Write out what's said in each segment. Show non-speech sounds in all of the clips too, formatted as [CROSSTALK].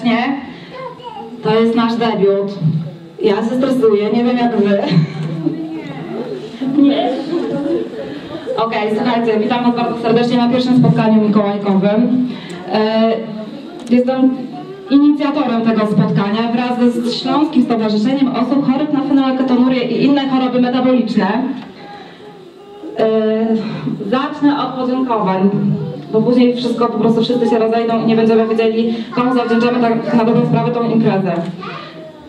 serdecznie. To jest nasz debiut. Ja się stresuję, nie wiem jak Wy. Nie. Okej, słuchajcie, witam Was bardzo serdecznie na pierwszym spotkaniu mikołajkowym. E, Jestem inicjatorem tego spotkania wraz z Śląskim Stowarzyszeniem Osób Chorych na fenylketonurię i inne choroby metaboliczne. Yy, zacznę od podziękowań, bo później wszystko po prostu wszyscy się rozejdą i nie będziemy wiedzieli, komu zawdzięczamy tak na dobrą sprawę tą imprezę.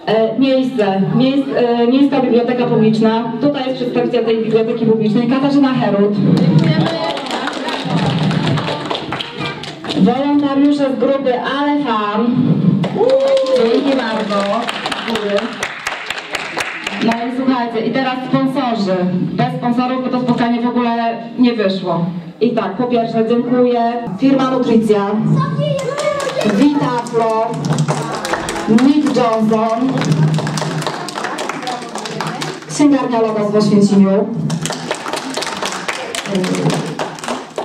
Yy, miejsce, Miejsc, yy, Miejska Biblioteka Publiczna. Tutaj jest przedstawiciel tej Biblioteki Publicznej, Katarzyna Herut. Wolontariusze z grupy Ale Fan. Dzięki bardzo. No i teraz sponsorzy. Bez sponsorów by to spotkanie w ogóle nie wyszło. I tak, po pierwsze dziękuję firma Nutricja, Vitaflo, Nick Johnson, księgarnia Logos w Oświęcimiu.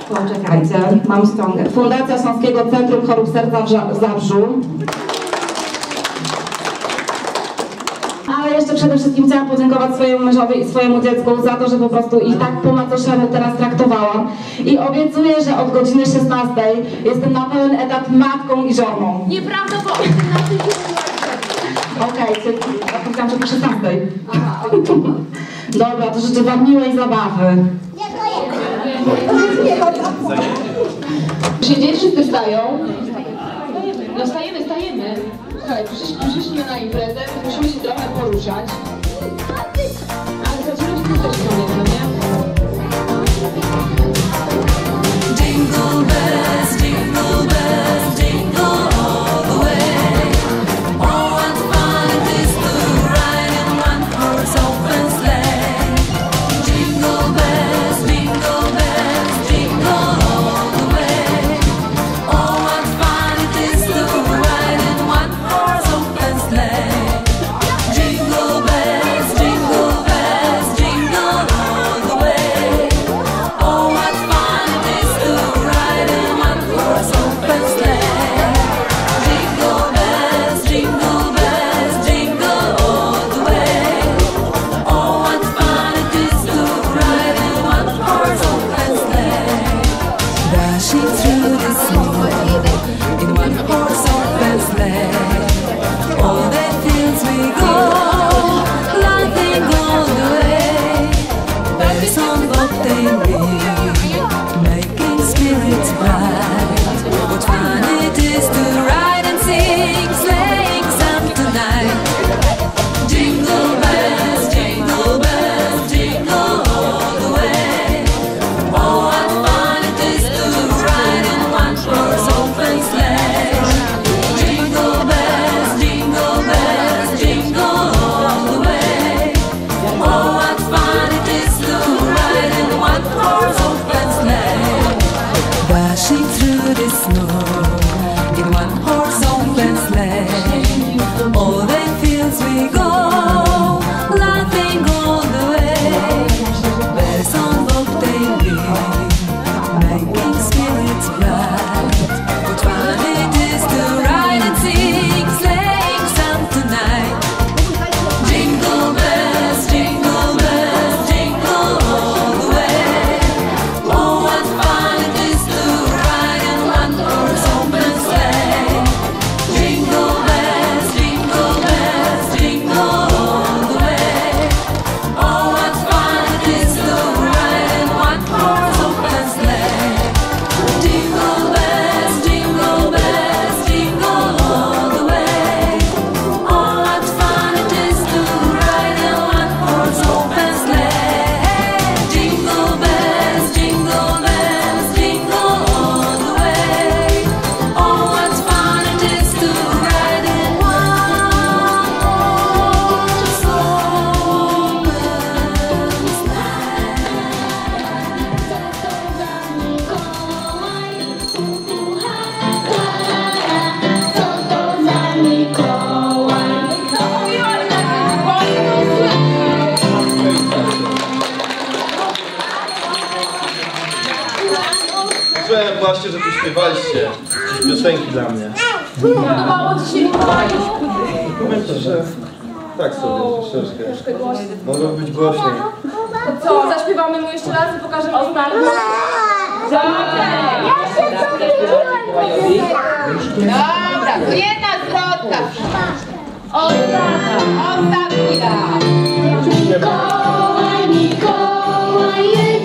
Poczekajcie, mam ściągę. Fundacja Śląskiego Centrum Chorób Serca w Zabrzu. Jeszcze przede wszystkim chciałam podziękować swojemu mężowi i swojemu dziecku za to, że po prostu ich tak po macoszemu teraz traktowałam. I obiecuję, że od godziny 16 jestem na pełen etat matką i żoną. Nieprawdopodobne na tym Okej, okay, ja powiedziałam, że po 16. [LAUGHS] Dobra, to życzę Wam miłej zabawy. Siedzieć wszyscy stają. No stajemy, stajemy. Słuchaj, przyszliśmy, przyszliśmy na imprezę, musimy się trochę poruszać. Ale za through the snow in one właśnie, że tu śpiewaliście piosenki dla mnie. Podobało Ci że tak sobie, troszeczkę. Mogą być głośniej. To co, zaśpiewamy mu jeszcze raz i pokażemy ostatni? Ja się tak. co Dobra, to jedna zwrotka. Ostatnia, ostatnia. Mikołaj, Mikołaj,